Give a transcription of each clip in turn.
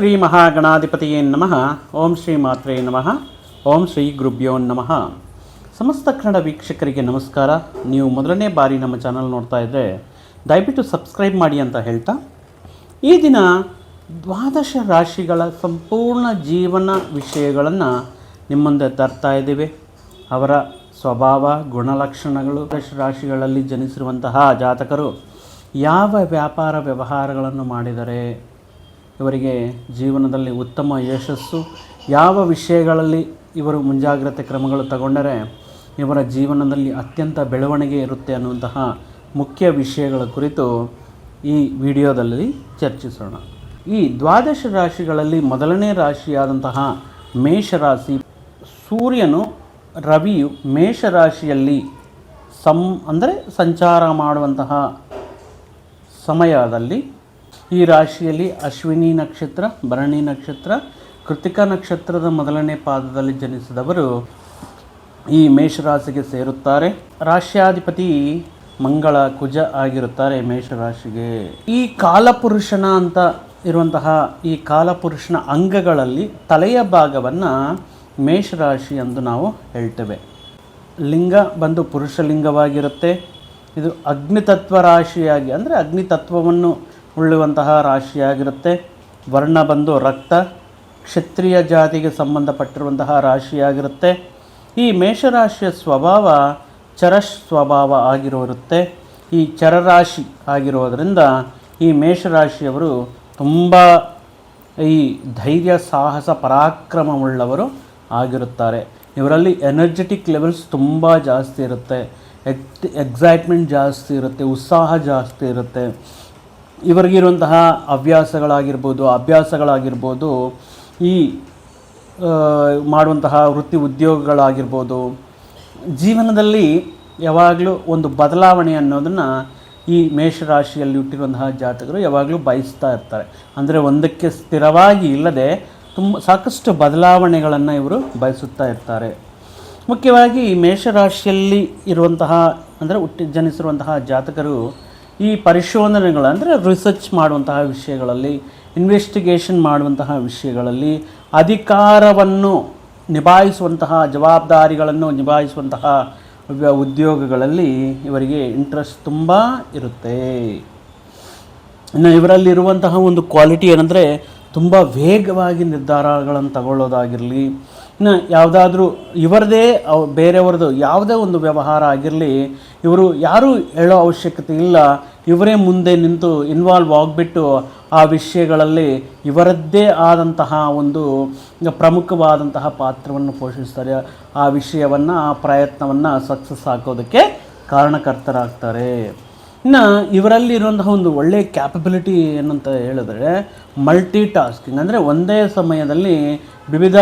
ಶ್ರೀ ಮಹಾಗಣಾಧಿಪತಿಯೇ ನಮಃ. ಓಂ ಶ್ರೀ ಮಾತ್ರೇ ನಮಃ. ಓಂ ಶ್ರೀ ಗುರುಭ್ಯೋ ನಮಃ. ಸಮಸ್ತ ಕನ್ನಡ ವೀಕ್ಷಕರಿಗೆ ನಮಸ್ಕಾರ. ನೀವು ಮೊದಲನೇ ಬಾರಿ ನಮ್ಮ ಚಾನಲ್ ನೋಡ್ತಾ ಇದ್ದರೆ ದಯವಿಟ್ಟು ಸಬ್ಸ್ಕ್ರೈಬ್ ಮಾಡಿ ಅಂತ ಹೇಳ್ತಾ. ಈ ದಿನ ದ್ವಾದಶ ರಾಶಿಗಳ ಸಂಪೂರ್ಣ ಜೀವನ ವಿಷಯಗಳನ್ನು ನಿಮ್ಮ ಮುಂದೆ ತರ್ತಾ ಇದ್ದೇವೆ. ಅವರ ಸ್ವಭಾವ, ಗುಣಲಕ್ಷಣಗಳು ದಶ ರಾಶಿಗಳಲ್ಲಿ ಜನಿಸಿರುವಂತಹ ಜಾತಕರು ಯಾವ ವ್ಯಾಪಾರ ವ್ಯವಹಾರಗಳನ್ನು ಮಾಡಿದರೆ ಇವರಿಗೆ ಜೀವನದಲ್ಲಿ ಉತ್ತಮ ಯಶಸ್ಸು. ಯಾವ ವಿಷಯಗಳಲ್ಲಿ ಇವರು ಮುಂಜಾಗ್ರತೆ ಕ್ರಮಗಳು ತಗೊಂಡರೆ ಇವರ ಜೀವನದಲ್ಲಿ ಅತ್ಯಂತ ಬೆಳವಣಿಗೆ ಇರುತ್ತೆ ಅನ್ನುವಂತಹ ಮುಖ್ಯ ವಿಷಯಗಳ ಕುರಿತು ಈ ವಿಡಿಯೋದಲ್ಲಿ ಚರ್ಚಿಸೋಣ. ಈ ದ್ವಾದಶ ರಾಶಿಗಳಲ್ಲಿ ಮೊದಲನೇ ರಾಶಿಯಾದಂತಹ ಮೇಷರಾಶಿ ಸೂರ್ಯನು ರವಿಯು ಮೇಷರಾಶಿಯಲ್ಲಿ ಸಂ ಅಂದರೆ ಸಂಚಾರ ಮಾಡುವಂತಹ ಸಮಯದಲ್ಲಿ ಈ ರಾಶಿಯಲ್ಲಿ ಅಶ್ವಿನಿ ನಕ್ಷತ್ರ, ಭರಣಿ ನಕ್ಷತ್ರ, ಕೃತಿಕಾ ನಕ್ಷತ್ರದ ಮೊದಲನೇ ಪಾದದಲ್ಲಿ ಜನಿಸಿದವರು ಈ ಮೇಷರಾಶಿಗೆ ಸೇರುತ್ತಾರೆ. ರಾಶ್ಯಾಧಿಪತಿ ಮಂಗಳ ಕುಜ ಆಗಿರುತ್ತಾರೆ ಮೇಷರಾಶಿಗೆ. ಈ ಕಾಲಪುರುಷನ ಅಂತ ಇರುವಂತಹ ಈ ಕಾಲಪುರುಷನ ಅಂಗಗಳಲ್ಲಿ ತಲೆಯ ಭಾಗವನ್ನು ಮೇಷರಾಶಿ ಎಂದು ನಾವು ಹೇಳ್ತೇವೆ. ಲಿಂಗ ಬಂದು ಪುರುಷ ಲಿಂಗವಾಗಿರುತ್ತೆ ಇದು ಅಗ್ನಿತತ್ವ ರಾಶಿಯಾಗಿ ಅಂದರೆ ಅಗ್ನಿತತ್ವವನ್ನು ಉಳ್ಳುವಂತಹ ರಾಶಿಯಾಗಿರುತ್ತೆ. ವರ್ಣ ಬಂದು ರಕ್ತ, ಕ್ಷತ್ರಿಯ ಜಾತಿಗೆ ಸಂಬಂಧಪಟ್ಟಿರುವಂತಹ ರಾಶಿಯಾಗಿರುತ್ತೆ. ಈ ಮೇಷರಾಶಿಯ ಸ್ವಭಾವ ಚರ ಸ್ವಭಾವ ಆಗಿರೋರುತ್ತೆ. ಈ ಚರರಾಶಿ ಆಗಿರೋದರಿಂದ ಈ ಮೇಷರಾಶಿಯವರು ತುಂಬ ಈ ಧೈರ್ಯ, ಸಾಹಸ, ಪರಾಕ್ರಮವುಳ್ಳವರು ಆಗಿರುತ್ತಾರೆ. ಇವರಲ್ಲಿ ಎನರ್ಜೆಟಿಕ್ ಲೆವೆಲ್ಸ್ ತುಂಬ ಜಾಸ್ತಿ ಇರುತ್ತೆ. ಎಕ್ ಎಕ್ಸೈಟ್ಮೆಂಟ್ ಜಾಸ್ತಿ ಇರುತ್ತೆ, ಉತ್ಸಾಹ ಜಾಸ್ತಿ ಇರುತ್ತೆ. ಇವರಿಗಿರುವಂತಹ ಹವ್ಯಾಸಗಳಾಗಿರ್ಬೋದು, ಅಭ್ಯಾಸಗಳಾಗಿರ್ಬೋದು, ಈ ಮಾಡುವಂತಹ ವೃತ್ತಿ ಉದ್ಯೋಗಗಳಾಗಿರ್ಬೋದು, ಜೀವನದಲ್ಲಿ ಯಾವಾಗಲೂ ಒಂದು ಬದಲಾವಣೆ ಅನ್ನೋದನ್ನು ಈ ಮೇಷರಾಶಿಯಲ್ಲಿ ಹುಟ್ಟಿರುವಂತಹ ಜಾತಕರು ಯಾವಾಗಲೂ ಬಯಸ್ತಾ ಇರ್ತಾರೆ. ಅಂದರೆ ಒಂದಕ್ಕೆ ಸ್ಥಿರವಾಗಿ ಇಲ್ಲದೆ ತುಂಬ, ಸಾಕಷ್ಟು ಬದಲಾವಣೆಗಳನ್ನು ಇವರು ಬಯಸುತ್ತಾ ಇರ್ತಾರೆ. ಮುಖ್ಯವಾಗಿ ಮೇಷರಾಶಿಯಲ್ಲಿ ಇರುವಂತಹ, ಅಂದರೆ ಹುಟ್ಟಿ ಜನಿಸಿರುವಂತಹ ಜಾತಕರು ಈ ಪರಿಶೋಧನೆಗಳು ಅಂದರೆ ರಿಸರ್ಚ್ ಮಾಡುವಂತಹ ವಿಷಯಗಳಲ್ಲಿ ಇನ್ವೆಸ್ಟಿಗೇಷನ್ ಮಾಡುವಂತಹ ವಿಷಯಗಳಲ್ಲಿ, ಅಧಿಕಾರವನ್ನು ನಿಭಾಯಿಸುವಂತಹ, ಜವಾಬ್ದಾರಿಗಳನ್ನು ನಿಭಾಯಿಸುವಂತಹ ಉದ್ಯೋಗಗಳಲ್ಲಿ ಇವರಿಗೆ ಇಂಟ್ರೆಸ್ಟ್ ತುಂಬ ಇರುತ್ತೆ. ಇನ್ನು ಇವರಲ್ಲಿರುವಂತಹ ಒಂದು ಕ್ವಾಲಿಟಿ ಏನಂದರೆ ತುಂಬ ವೇಗವಾಗಿ ನಿರ್ಧಾರಗಳನ್ನು ತಗೊಳ್ಳೋದಾಗಿರಲಿ ಇನ್ನು ಯಾವುದಾದ್ರೂ ಇವರದೇ ಬೇರೆಯವ್ರದ್ದು ಯಾವುದೇ ಒಂದು ವ್ಯವಹಾರ ಆಗಿರಲಿ, ಇವರು ಯಾರೂ ಹೇಳೋ ಅವಶ್ಯಕತೆ ಇಲ್ಲ. ಇವರೇ ಮುಂದೆ ನಿಂತು ಇನ್ವಾಲ್ವ್ ಆಗಿಬಿಟ್ಟು ಆ ವಿಷಯಗಳಲ್ಲಿ ಇವರದ್ದೇ ಆದಂತಹ ಒಂದು ಪ್ರಮುಖವಾದಂತಹ ಪಾತ್ರವನ್ನು ಪೋಷಿಸ್ತಾರೆ. ಆ ವಿಷಯವನ್ನು, ಆ ಪ್ರಯತ್ನವನ್ನು ಸಕ್ಸಸ್ ಹಾಕೋದಕ್ಕೆ ಕಾರಣಕರ್ತರಾಗ್ತಾರೆ. ಇನ್ನು ಇವರಲ್ಲಿ ಇರುವಂತಹ ಒಂದು ಒಳ್ಳೆಯ ಕ್ಯಾಪಬಿಲಿಟಿ ಏನಂತ ಹೇಳಿದ್ರೆ ಮಲ್ಟಿ ಟಾಸ್ಕಿಂಗ್ ಅಂದರೆ ಒಂದೇ ಸಮಯದಲ್ಲಿ ವಿವಿಧ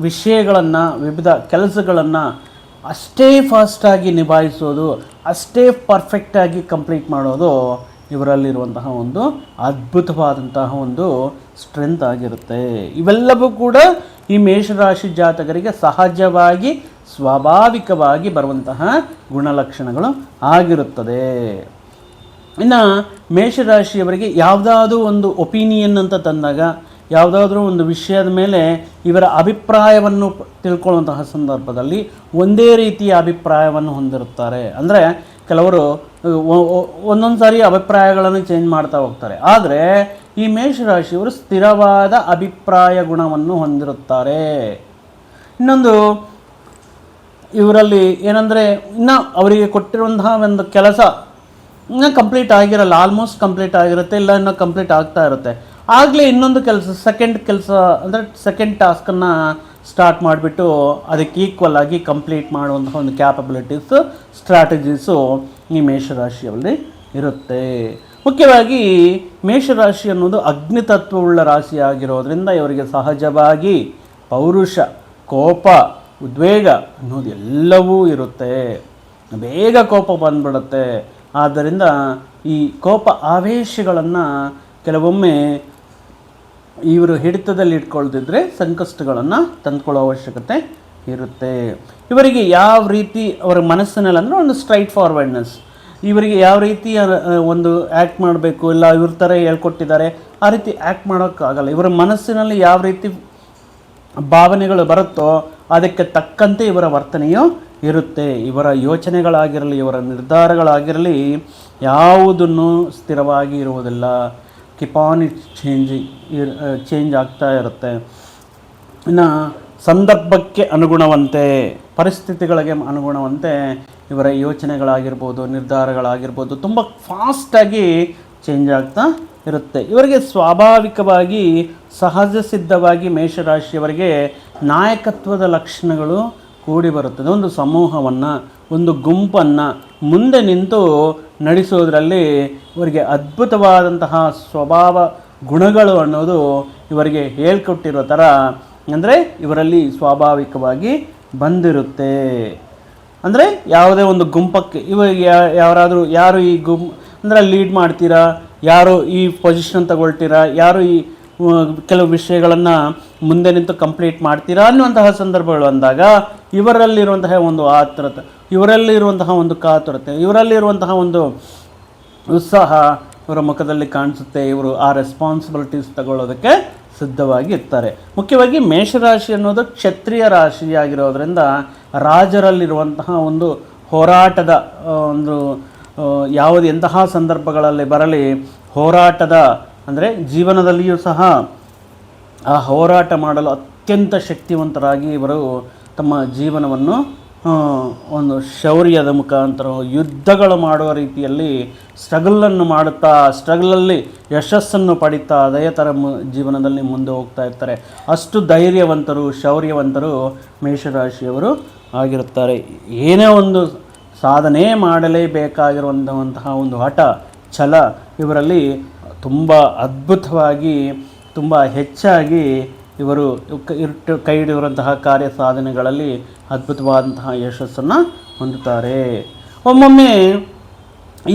ವಿಷಯಗಳನ್ನು, ವಿವಿಧ ಕೆಲಸಗಳನ್ನು ಅಷ್ಟೇ ಫಾಸ್ಟಾಗಿ ನಿಭಾಯಿಸೋದು, ಅಷ್ಟೇ ಪರ್ಫೆಕ್ಟಾಗಿ ಕಂಪ್ಲೀಟ್ ಮಾಡೋದು ಇವರಲ್ಲಿರುವಂತಹ ಒಂದು ಅದ್ಭುತವಾದಂತಹ ಒಂದು ಸ್ಟ್ರೆಂತ್ ಆಗಿರುತ್ತೆ. ಇವೆಲ್ಲವೂ ಕೂಡ ಈ ಮೇಷರಾಶಿ ಜಾತಕರಿಗೆ ಸಹಜವಾಗಿ, ಸ್ವಾಭಾವಿಕವಾಗಿ ಬರುವಂತಹ ಗುಣಲಕ್ಷಣಗಳು ಆಗಿರುತ್ತದೆ. ಇನ್ನು ಮೇಷರಾಶಿಯವರಿಗೆ ಯಾವುದಾದ್ರೂ ಒಂದು ಒಪಿನಿಯನ್ ಅಂತ ತಂದಾಗ ಯಾವುದಾದ್ರೂ ಒಂದು ವಿಷಯದ ಮೇಲೆ ಇವರ ಅಭಿಪ್ರಾಯವನ್ನು ತಿಳ್ಕೊಳ್ಳುವಂತಹ ಸಂದರ್ಭದಲ್ಲಿ ಒಂದೇ ರೀತಿಯ ಅಭಿಪ್ರಾಯವನ್ನು ಹೊಂದಿರುತ್ತಾರೆ. ಅಂದರೆ ಕೆಲವರು ಒಂದೊಂದು ಸಾರಿ ಅಭಿಪ್ರಾಯಗಳನ್ನು ಚೇಂಜ್ ಮಾಡ್ತಾ ಹೋಗ್ತಾರೆ. ಆದರೆ ಈ ಮೇಷರಾಶಿಯವರು ಸ್ಥಿರವಾದ ಅಭಿಪ್ರಾಯ ಗುಣವನ್ನು ಹೊಂದಿರುತ್ತಾರೆ. ಇನ್ನೊಂದು, ಇವರಲ್ಲಿ ಏನಂದರೆ, ಇನ್ನು ಅವರಿಗೆ ಕೊಟ್ಟಿರುವಂತಹ ಒಂದು ಕೆಲಸ ಇನ್ನೂ ಕಂಪ್ಲೀಟ್ ಆಗಿರಲ್ಲ, ಆಲ್ಮೋಸ್ಟ್ ಕಂಪ್ಲೀಟ್ ಆಗಿರುತ್ತೆ, ಇಲ್ಲ ಇನ್ನೂ ಕಂಪ್ಲೀಟ್ ಆಗ್ತಾ ಇರುತ್ತೆ. ಆಗಲೇ ಇನ್ನೊಂದು ಕೆಲಸ ಸೆಕೆಂಡ್ ಕೆಲಸ, ಅಂದರೆ ಸೆಕೆಂಡ್ ಟಾಸ್ಕನ್ನು ಸ್ಟಾರ್ಟ್ ಮಾಡಿಬಿಟ್ಟು ಅದಕ್ಕೆ ಈಕ್ವಲ್ ಆಗಿ ಕಂಪ್ಲೀಟ್ ಮಾಡುವಂತಹ ಒಂದು ಕ್ಯಾಪಬಿಲಿಟೀಸು ಸ್ಟ್ರಾಟಜೀಸು ಈ ಮೇಷರಾಶಿಯಲ್ಲಿ ಇರುತ್ತೆ. ಮುಖ್ಯವಾಗಿ ಮೇಷರಾಶಿ ಅನ್ನೋದು ಅಗ್ನಿತತ್ವವುಳ್ಳ ರಾಶಿ ಆಗಿರೋದ್ರಿಂದ ಇವರಿಗೆ ಸಹಜವಾಗಿ ಪೌರುಷ, ಕೋಪ, ಉದ್ವೇಗ ಅನ್ನೋದು ಎಲ್ಲವೂ ಇರುತ್ತೆ. ಬೇಗ ಕೋಪ ಬಂದ್ಬಿಡುತ್ತೆ. ಆದ್ದರಿಂದ ಈ ಕೋಪ ಆವೇಶಗಳನ್ನು ಕೆಲವೊಮ್ಮೆ ಇವರು ಹಿಡಿತದಲ್ಲಿ ಇಟ್ಕೊಳ್ದಿದ್ರೆ ಸಂಕಷ್ಟಗಳನ್ನು ತಂದುಕೊಳ್ಳೋ ಅವಶ್ಯಕತೆ ಇರುತ್ತೆ. ಇವರಿಗೆ ಯಾವ ರೀತಿ ಅವರ ಮನಸ್ಸಿನಲ್ಲಿ ಅಂದರೆ ಒಂದು ಸ್ಟ್ರೈಟ್ ಫಾರ್ವರ್ಡ್ನೆಸ್ ಇವರಿಗೆ ಯಾವ ರೀತಿ ಒಂದು ಆ್ಯಕ್ಟ್ ಮಾಡಬೇಕು, ಇಲ್ಲ ಇವ್ರ ಥರ ಹೇಳ್ಕೊಟ್ಟಿದ್ದಾರೆ, ಆ ರೀತಿ ಆ್ಯಕ್ಟ್ ಮಾಡೋಕ್ಕಾಗಲ್ಲ. ಇವರ ಮನಸ್ಸಿನಲ್ಲಿ ಯಾವ ರೀತಿ ಭಾವನೆಗಳು ಬರುತ್ತೋ ಅದಕ್ಕೆ ತಕ್ಕಂತೆ ಇವರ ವರ್ತನೆಯು ಇರುತ್ತೆ. ಇವರ ಯೋಚನೆಗಳಾಗಿರಲಿ, ಇವರ ನಿರ್ಧಾರಗಳಾಗಿರಲಿ ಯಾವುದನ್ನು ಸ್ಥಿರವಾಗಿ ಇರುವುದಿಲ್ಲ. ಕಿಪಾನ್ ಇಟ್ಸ್ ಚೇಂಜಿಂಗ್ ಚೇಂಜ್ ಆಗ್ತಾ ಇರುತ್ತೆ. ಇನ್ನು ಸಂದರ್ಭಕ್ಕೆ ಅನುಗುಣವಂತೆ, ಪರಿಸ್ಥಿತಿಗಳಿಗೆ ಅನುಗುಣವಂತೆ ಇವರ ಯೋಚನೆಗಳಾಗಿರ್ಬೋದು, ನಿರ್ಧಾರಗಳಾಗಿರ್ಬೋದು, ತುಂಬ ಫಾಸ್ಟಾಗಿ ಚೇಂಜ್ ಆಗ್ತಾ ಇರುತ್ತೆ. ಇವರಿಗೆ ಸ್ವಾಭಾವಿಕವಾಗಿ, ಸಹಜ ಸಿದ್ಧವಾಗಿ ಮೇಷರಾಶಿಯವರಿಗೆ ನಾಯಕತ್ವದ ಲಕ್ಷಣಗಳು ಕೂಡಿ ಬರುತ್ತದೆ. ಒಂದು ಸಮೂಹವನ್ನು ಒಂದು ಗುಂಪನ್ನು ಮುಂದೆ ನಿಂತು ನಡೆಸೋದ್ರಲ್ಲಿ ಇವರಿಗೆ ಅದ್ಭುತವಾದಂತಹ ಸ್ವಭಾವ ಗುಣಗಳು ಅನ್ನೋದು ಇವರಿಗೆ ಹೇಳ್ಕೊಟ್ಟಿರೋ ಥರ ಅಂದರೆ ಇವರಲ್ಲಿ ಸ್ವಾಭಾವಿಕವಾಗಿ ಬಂದಿರುತ್ತೆ. ಅಂದರೆ ಯಾವುದೇ ಒಂದು ಗುಂಪಕ್ಕೆ ಇವಾಗ ಯಾರಾದರೂ ಯಾರು ಈ ಗುಂಪ್ ಅಂದರೆ ಲೀಡ್ ಮಾಡ್ತೀರಾ? ಯಾರು ಈ ಪೊಸಿಷನ್ ತಗೊಳ್ತೀರಾ? ಯಾರು ಈ ಕೆಲವು ವಿಷಯಗಳನ್ನು ಮುಂದೆ ನಿಂತು ಕಂಪ್ಲೀಟ್ ಮಾಡ್ತೀರಾ ಅನ್ನುವಂತಹ ಸಂದರ್ಭಗಳು ಅಂದಾಗ ಇವರಲ್ಲಿರುವಂತಹ ಒಂದು ಆತುರತೆ ಇವರಲ್ಲಿರುವಂತಹ ಒಂದು ಕಾತುರತೆ, ಇವರಲ್ಲಿರುವಂತಹ ಒಂದು ಉತ್ಸಾಹ ಇವರ ಮುಖದಲ್ಲಿ ಕಾಣಿಸುತ್ತೆ, ಇವರು ಆ ರೆಸ್ಪಾನ್ಸಿಬಿಲಿಟೀಸ್ ತಗೊಳ್ಳೋದಕ್ಕೆ ಸಿದ್ಧವಾಗಿ ಇರ್ತಾರೆ. ಮುಖ್ಯವಾಗಿ ಮೇಷರಾಶಿ ಅನ್ನೋದು ಕ್ಷತ್ರಿಯ ರಾಶಿಯಾಗಿರೋದ್ರಿಂದ ರಾಜರಲ್ಲಿರುವಂತಹ ಒಂದು ಹೋರಾಟದ ಒಂದು ಯಾವುದು ಎಂತಹ ಸಂದರ್ಭಗಳಲ್ಲಿ ಬರಲಿ, ಹೋರಾಟದ, ಅಂದರೆ ಜೀವನದಲ್ಲಿಯೂ ಸಹ ಆ ಹೋರಾಟ ಮಾಡಲು ಅತ್ಯಂತ ಶಕ್ತಿವಂತರಾಗಿ ಇವರು ತಮ್ಮ ಜೀವನವನ್ನು ಒಂದು ಶೌರ್ಯದ ಮುಖಾಂತರ ಯುದ್ಧಗಳು ಮಾಡುವ ರೀತಿಯಲ್ಲಿ ಸ್ಟ್ರಗಲನ್ನು ಮಾಡುತ್ತಾ, ಸ್ಟ್ರಗಲಲ್ಲಿ ಯಶಸ್ಸನ್ನು ಪಡಿತಾ ಅದೇ ಥರ ಮು, ಜೀವನದಲ್ಲಿ ಮುಂದೆ ಹೋಗ್ತಾ ಇರ್ತಾರೆ. ಅಷ್ಟು ಧೈರ್ಯವಂತರು, ಶೌರ್ಯವಂತರು ಮೇಷರಾಶಿಯವರು ಆಗಿರುತ್ತಾರೆ. ಏನೇ ಒಂದು ಸಾಧನೆ ಮಾಡಲೇಬೇಕಾಗಿರುವಂತಹ ಒಂದು ಹಠ, ಛಲ, ಇವರಲ್ಲಿ ತುಂಬ ಅದ್ಭುತವಾಗಿ, ತುಂಬ ಹೆಚ್ಚಾಗಿ ಇವರು ಇಟ್ಟು ಕೈ ಹಿಡಿಯುವಂತಹ ಕಾರ್ಯ ಸಾಧನೆಗಳಲ್ಲಿ ಅದ್ಭುತವಾದಂತಹ ಯಶಸ್ಸನ್ನು ಹೊಂದುತ್ತಾರೆ. ಒಮ್ಮೊಮ್ಮೆ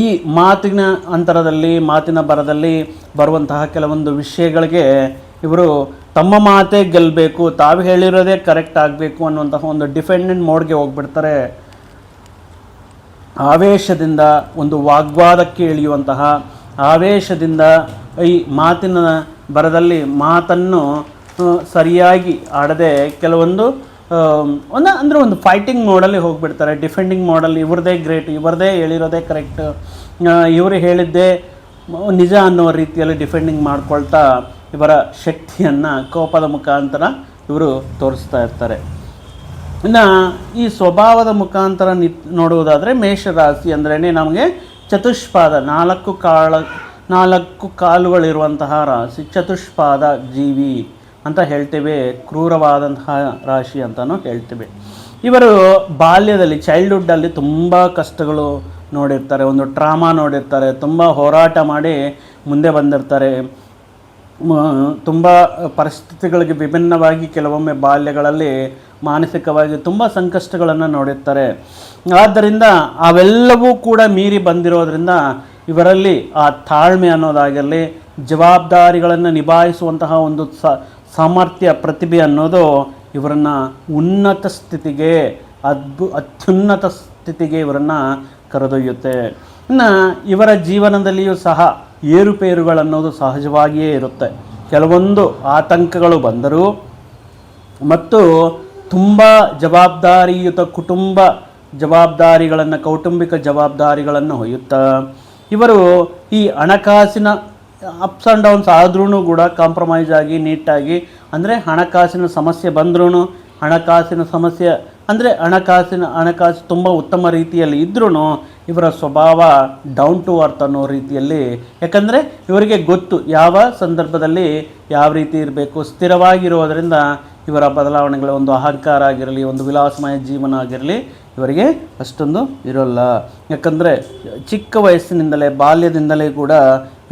ಈ ಮಾತಿನ ಅಂತರದಲ್ಲಿ, ಮಾತಿನ ಬರದಲ್ಲಿ ಬರುವಂತಹ ಕೆಲವೊಂದು ವಿಷಯಗಳಿಗೆ ಇವರು ತಮ್ಮ ಮಾತೇ ಗೆಲ್ಲಬೇಕು ತಾವು ಹೇಳಿರೋದೇ ಕರೆಕ್ಟ್ ಆಗಬೇಕು ಅನ್ನುವಂತಹ ಒಂದು ಡಿಫೆಂಡೆಂಟ್ ಮೋಡ್ಗೆ ಹೋಗ್ಬಿಡ್ತಾರೆ. ಆವೇಶದಿಂದ ಒಂದು ವಾಗ್ವಾದಕ್ಕೆ ಇಳಿಯುವಂತಹ, ಆವೇಶದಿಂದ ಈ ಮಾತಿನ ಬರದಲ್ಲಿ ಮಾತನ್ನು ಸರಿಯಾಗಿ ಆಡದೆ ಕೆಲವೊಂದು ಒಂದು ಅಂದರೆ ಒಂದು ಫೈಟಿಂಗ್ ಮೋಡಲ್ಲಿ ಹೋಗಿಬಿಡ್ತಾರೆ. ಡಿಫೆಂಡಿಂಗ್ ಮೋಡಲ್ ಇವ್ರದೇ ಗ್ರೇಟ್ ಇವ್ರದೇ ಹೇಳಿರೋದೇ ಕರೆಕ್ಟ್ ಇವರು ಹೇಳಿದ್ದೇ ನಿಜ ಅನ್ನೋ ರೀತಿಯಲ್ಲಿ ಡಿಫೆಂಡಿಂಗ್ ಮಾಡ್ಕೊಳ್ತಾ ಇವರ ಶಕ್ತಿಯನ್ನು ಕೋಪದ ಮುಖಾಂತರ ಇವರು ತೋರಿಸ್ತಾ ಇರ್ತಾರೆ. ಇನ್ನು ಈ ಸ್ವಭಾವದ ಮುಖಾಂತರ ನಿ ನೋಡುವುದಾದರೆ ಮೇಷರಾಶಿ ಅಂದ್ರೇ ನಮಗೆ ಚತುಷ್ಪಾದ, ನಾಲ್ಕು ಕಾಳ, ನಾಲ್ಕು ಕಾಲುಗಳಿರುವಂತಹ ರಾಶಿ, ಚತುಷ್ಪಾದ ಜೀವಿ. ಅಂತ ಹೇಳ್ತೇವೆ, ಕ್ರೂರವಾದಂತಹ ರಾಶಿ ಅಂತಲೂ ಹೇಳ್ತೇವೆ. ಇವರು ಬಾಲ್ಯದಲ್ಲಿ ಚೈಲ್ಡ್ಹುಡ್ಡಲ್ಲಿ ತುಂಬ ಕಷ್ಟಗಳು ನೋಡಿರ್ತಾರೆ, ಒಂದು ಟ್ರಾಮಾ ನೋಡಿರ್ತಾರೆ, ತುಂಬ ಹೋರಾಟ ಮಾಡಿ ಮುಂದೆ ಬಂದಿರ್ತಾರೆ. ತುಂಬ ಪರಿಸ್ಥಿತಿಗಳಿಗೆ ವಿಭಿನ್ನವಾಗಿ ಕೆಲವೊಮ್ಮೆ ಬಾಲ್ಯಗಳಲ್ಲಿ ಮಾನಸಿಕವಾಗಿ ತುಂಬ ಸಂಕಷ್ಟಗಳನ್ನು ನೋಡಿರ್ತಾರೆ. ಆದ್ದರಿಂದ ಅವೆಲ್ಲವೂ ಕೂಡ ಮೀರಿ ಬಂದಿರೋದ್ರಿಂದ ಇವರಲ್ಲಿ ಆ ತಾಳ್ಮೆ ಅನ್ನೋದಾಗಿರಲಿ, ಜವಾಬ್ದಾರಿಗಳನ್ನು ನಿಭಾಯಿಸುವಂತಹ ಒಂದು ಸ ಸಾಮರ್ಥ್ಯ, ಪ್ರತಿಭೆ ಅನ್ನೋದು ಇವರನ್ನ ಉನ್ನತ ಸ್ಥಿತಿಗೆ, ಅದ್ಭು, ಅತ್ಯುನ್ನತ ಸ್ಥಿತಿಗೆ ಇವರನ್ನು ಕರೆದೊಯ್ಯುತ್ತೆ. ಇನ್ನು ಇವರ ಜೀವನದಲ್ಲಿಯೂ ಸಹ ಏರುಪೇರುಗಳನ್ನೋದು ಸಹಜವಾಗಿಯೇ ಇರುತ್ತೆ. ಕೆಲವೊಂದು ಆತಂಕಗಳು ಬಂದರೂ ಮತ್ತು ತುಂಬ ಜವಾಬ್ದಾರಿಯುತ ಕುಟುಂಬ ಜವಾಬ್ದಾರಿಗಳನ್ನು, ಕೌಟುಂಬಿಕ ಜವಾಬ್ದಾರಿಗಳನ್ನು ಹೊಯ್ಯುತ್ತಾ, ಇವರು ಈ ಹಣಕಾಸಿನ ಅಪ್ಸ್ ಆ್ಯಂಡ್ ಡೌನ್ಸ್ ಆದ್ರೂ ಕೂಡ ಕಾಂಪ್ರಮೈಸ್ ಆಗಿ ನೀಟಾಗಿ ಅಂದರೆ ಹಣಕಾಸಿನ ಸಮಸ್ಯೆ ಬಂದ್ರೂ ಹಣಕಾಸಿನ ಸಮಸ್ಯೆ, ಅಂದರೆ ಹಣಕಾಸಿನ, ಹಣಕಾಸು ತುಂಬ ಉತ್ತಮ ರೀತಿಯಲ್ಲಿ ಇದ್ರೂ ಇವರ ಸ್ವಭಾವ ಡೌನ್ ಟು ಅರ್ತ್ ಅನ್ನೋ ರೀತಿಯಲ್ಲಿ. ಯಾಕಂದರೆ ಇವರಿಗೆ ಗೊತ್ತು ಯಾವ ಸಂದರ್ಭದಲ್ಲಿ ಯಾವ ರೀತಿ ಇರಬೇಕು, ಸ್ಥಿರವಾಗಿರೋದರಿಂದ ಇವರ ಬದಲಾವಣೆಗಳ ಒಂದು ಅಹಂಕಾರ ಆಗಿರಲಿ, ಒಂದು ವಿಲಾಸಮಯ ಜೀವನ ಆಗಿರಲಿ, ಇವರಿಗೆ ಅಷ್ಟೊಂದು ಇರೋಲ್ಲ. ಯಾಕಂದರೆ ಚಿಕ್ಕ ವಯಸ್ಸಿನಿಂದಲೇ, ಬಾಲ್ಯದಿಂದಲೇ ಕೂಡ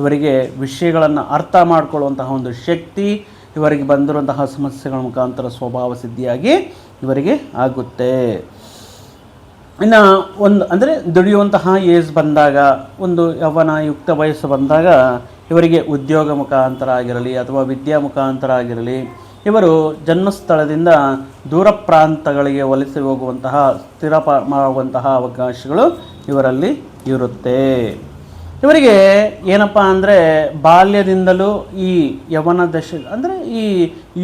ಇವರಿಗೆ ವಿಷಯಗಳನ್ನು ಅರ್ಥ ಮಾಡಿಕೊಳ್ಳುವಂತಹ ಒಂದು ಶಕ್ತಿ, ಇವರಿಗೆ ಬಂದಿರುವಂತಹ ಸಮಸ್ಯೆಗಳ ಮುಖಾಂತರ ಸ್ವಭಾವ ಸಿದ್ಧಿಯಾಗಿ ಇವರಿಗೆ ಆಗುತ್ತೆ. ಇನ್ನು ಒಂದು, ಅಂದರೆ ದುಡಿಯುವಂತಹ ಏಜ್ ಬಂದಾಗ, ಒಂದು ಯವನ ಯುಕ್ತ ವಯಸ್ಸು ಬಂದಾಗ ಇವರಿಗೆ ಉದ್ಯೋಗ ಮುಖಾಂತರ ಆಗಿರಲಿ ಅಥವಾ ವಿದ್ಯಾ ಮುಖಾಂತರ ಆಗಿರಲಿ, ಇವರು ಜನ್ಮಸ್ಥಳದಿಂದ ದೂರ ಪ್ರಾಂತಗಳಿಗೆ ವಲಸೆ ಹೋಗುವಂತಹ, ಸ್ಥಿರ ಪ- ಮಾಡುವಂತಹ ಅವಕಾಶಗಳು ಇವರಲ್ಲಿ ಇರುತ್ತೆ. ಇವರಿಗೆ ಏನಪ್ಪ ಅಂದರೆ ಬಾಲ್ಯದಿಂದಲೂ ಈ ಯವನ ದಶ ಅಂದರೆ ಈ